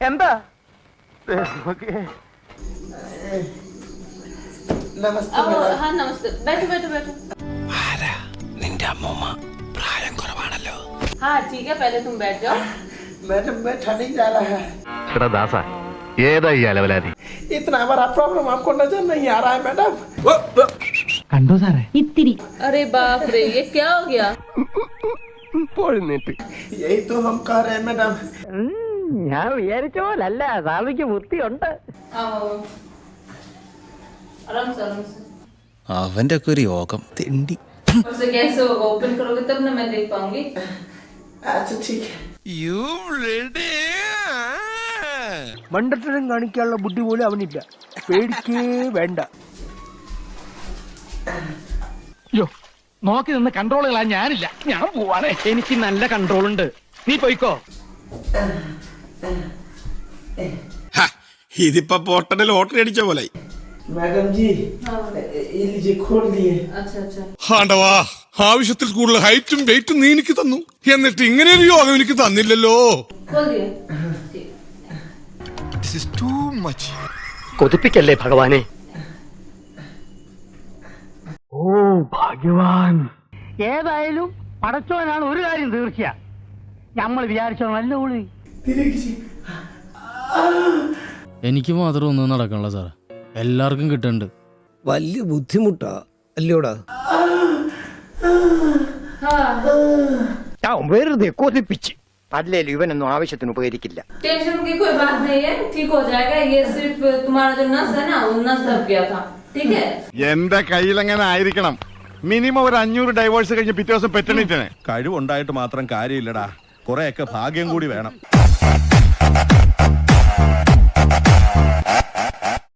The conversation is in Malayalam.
എന്താ नमस्ते अब हाँ नमस्ते बैठो बैठो बैठो നിന്റെ അമ്മൂമ്മ പ്രായം കുറവാണല്ലോ हाँ ठीक है पहले तुम बैठ जाओ मैडम बैठा नहीं जा रहा है എടാ ദാസ ഏതാ ഈ അലവലാതി इतना बड़ा प्रॉब्लम आपको नजर नहीं आ रहा है मैडम കണ്ടോ സാറേ ഇത്തിരി अरे बाप रे ये क्या हो गया यही तो हम कह रहे हैं मैडम ഞാൻ വിചാരിച്ച പോലല്ല സ്വാമിക്ക് ബുദ്ധിയുണ്ട്. അവന്റെ ഒക്കെ ഒരു യോഗം. തെണ്ടി. ഓപ്പൺ മണ്ടത്തരം കാണിക്കാനുള്ള ബുദ്ധി പോലും അവനില്ല. പേടിക്കേ വേണ്ട. യോ നോക്കി നിന്ന് കൺട്രോൾ ഞാനില്ല. ഞാൻ പോവാണ്. എനിക്ക് നല്ല കൺട്രോൾ ഉണ്ട്. നീ പോയിക്കോ. ഇതിപ്പോ പോട്ടണ ലോട്ടറി അടിച്ച പോലെ ആവശ്യത്തിൽ കൂടുതൽ ഹൈറ്റും വെയിറ്റും നീ എനിക്ക് തന്നു. എന്നിട്ട് ഇങ്ങനെ ഒരു യോഗം എനിക്ക് തന്നില്ലല്ലോ. കൊതിപ്പിക്കല്ലേ ഭഗവാനെ? ഓ ഭാഗ്യവാൻ. ഏതായാലും പടച്ചോനാണ് ഒരു കാര്യം തീർച്ചയാ. നമ്മൾ വിചാരിച്ചോ നല്ല ഒളി എനിക്ക് മാത്രം ഒന്നും നടക്കണല്ലോ സാറേ എല്ലാവർക്കും കിട്ടുന്നുണ്ട് വലിയ ബുദ്ധിമുട്ടാ അല്ലയോടാ हाँ വെറുതെ കൊതിപ്പിച്ച് അല്ലേലും ഇവനൊന്നും ആവശ്യത്തിന് ഉപകരിക്കില്ല टेंशन की कोई बात नहीं है ठीक हो जाएगा ये सिर्फ तुम्हारा जो नस है ना वो नस दब गया था ठीक है എന്റെ കയ്യിലെങ്ങനെ ആയിരിക്കണം മിനിമം ഒരു അഞ്ഞൂറ് ഡൈവേഴ്സ് കഴിഞ്ഞ് പിറ്റേ ദിവസം പെറ്റണിട്ടിന് കഴിവുണ്ടായിട്ട് മാത്രം കാര്യമില്ലടാ കുറെയൊക്കെ ഭാഗ്യം കൂടി വേണം